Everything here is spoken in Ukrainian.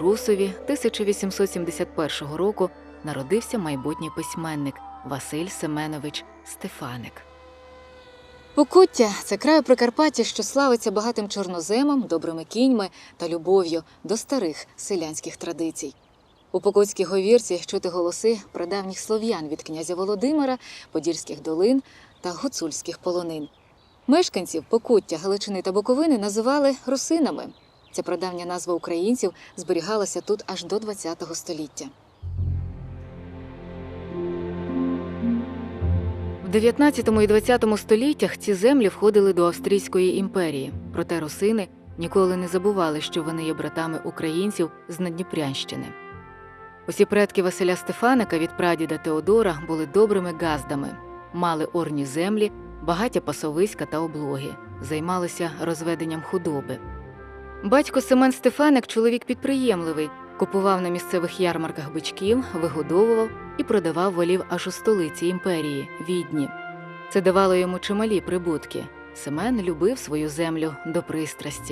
Русові 1871 року народився майбутній письменник Василь Семенович Стефаник. Покуття це край у Прикарпатті, що славиться багатим чорноземом, добрими кіньми та любов'ю до старих селянських традицій. У Покутській говірці чути голоси прадавніх слов'ян від князя Володимира, Подільських долин та гуцульських полонин. Мешканців Покуття, Галичини та Буковини називали русинами. Ця прадавня назва українців зберігалася тут аж до ХХ століття. В 19 і 20 століттях ці землі входили до Австрійської імперії, проте русини ніколи не забували, що вони є братами українців з Надніпрянщини. Усі предки Василя Стефаника від прадіда Теодора були добрими газдами, мали орні землі, багаття пасовиська та облоги, займалися розведенням худоби. Батько Семен Стефаник чоловік підприємливий, купував на місцевих ярмарках бичків, вигодовував і продавав волів аж у столиці імперії Відні. Це давало йому чималі прибутки. Семен любив свою землю до пристрасті.